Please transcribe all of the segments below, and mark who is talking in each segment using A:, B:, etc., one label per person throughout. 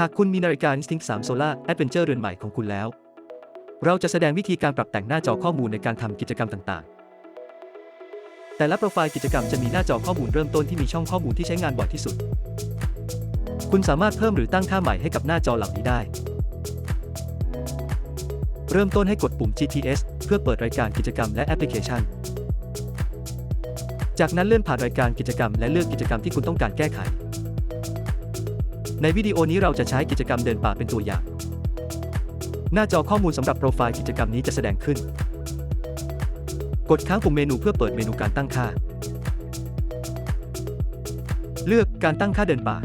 A: หากคุณมีนาฬิกา Instinct 3 Solar Adventure เรือนใหม่ของคุณแล้ว เราจะแสดงวิธีการปรับแต่งหน้าจอข้อมูลในการทำกิจกรรมต่างๆ แต่ละโปรไฟล์กิจกรรมจะมีหน้าจอข้อมูลเริ่มต้นที่มีช่องข้อมูลที่ใช้งานบ่อยที่สุด คุณสามารถเพิ่มหรือตั้งค่าใหม่ให้กับหน้าจอเหล่านี้ได้ เริ่มต้นให้กดปุ่ม GTS เพื่อเปิดรายการกิจกรรมและแอปพลิเคชัน จากนั้นเลื่อนผ่านรายการกิจกรรมและเลือกกิจกรรมที่คุณต้องการแก้ไข ในวิดีโอนี้เราจะใช้กิจกรรมเดินป่าเป็นตัวอย่าง หน้าจอข้อมูลสำหรับโปรไฟล์กิจกรรมนี้จะแสดงขึ้น กดค้างปุ่มเมนูเพื่อเปิดเมนูการตั้งค่า เลือกการตั้งค่าเดินป่า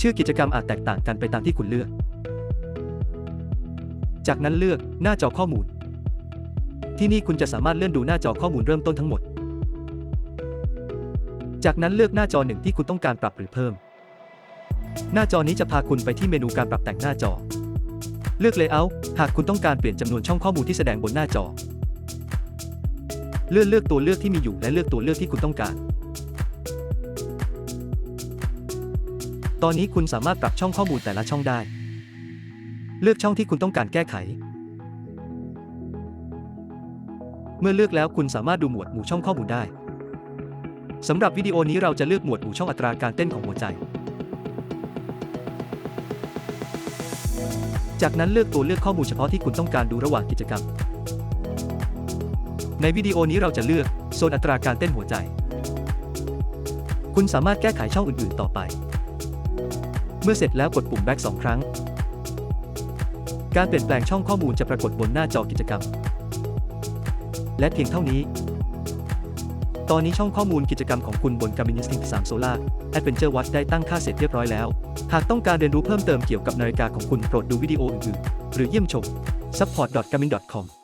A: ชื่อกิจกรรมอาจแตกต่างกันไปตามที่คุณเลือก จากนั้นเลือกหน้าจอข้อมูล ที่นี่คุณจะสามารถเลื่อนดูหน้าจอข้อมูลเริ่มต้นทั้งหมด จากนั้นเลือกหน้าจอหนึ่งที่คุณต้องการปรับหรือเพิ่ม หน้าจอนี้จะพาคุณไปที่เมนูการปรับแต่งหน้าจอ เลือก Layout หากคุณต้องการเปลี่ยนจำนวนช่องข้อมูลที่แสดงบนหน้าจอ เลื่อนเลือกตัวเลือกที่มีอยู่และเลือกตัวเลือกที่คุณต้องการ ตอนนี้คุณสามารถปรับช่องข้อมูลแต่ละช่องได้ เลือกช่องที่คุณต้องการแก้ไข เมื่อเลือกแล้วคุณสามารถดูหมวดหมู่ช่องข้อมูลได้สำหรับวิดีโอนี้เราจะเลือกหมวดหมู่ช่องอัตราการเต้นของหัวใจ จากนั้นเลือกตัวเลือกข้อมูลเฉพาะที่คุณต้องการดูระหว่างกิจกรรม ในวิดีโอนี้เราจะเลือกโซนอัตราการเต้นหัวใจ คุณสามารถแก้ไขช่องอื่นๆ ต่อไป เมื่อเสร็จแล้วกดปุ่ม back 2 ครั้ง การเปลี่ยนแปลงช่องข้อมูลจะปรากฏบนหน้าจอกิจกรรม และเพียงเท่านี้ ตอนนี้ช่องข้อมูลกิจกรรมของคุณบน Garmin Instinct 3 Solar Adventure Watch ได้ตั้งค่าเสร็จเรียบร้อยแล้ว หากต้องการเรียนรู้เพิ่มเติมเกี่ยวกับนาฬิกาของคุณโปรดดูวิดีโออื่นๆ หรือเยี่ยมชม support.garmin.com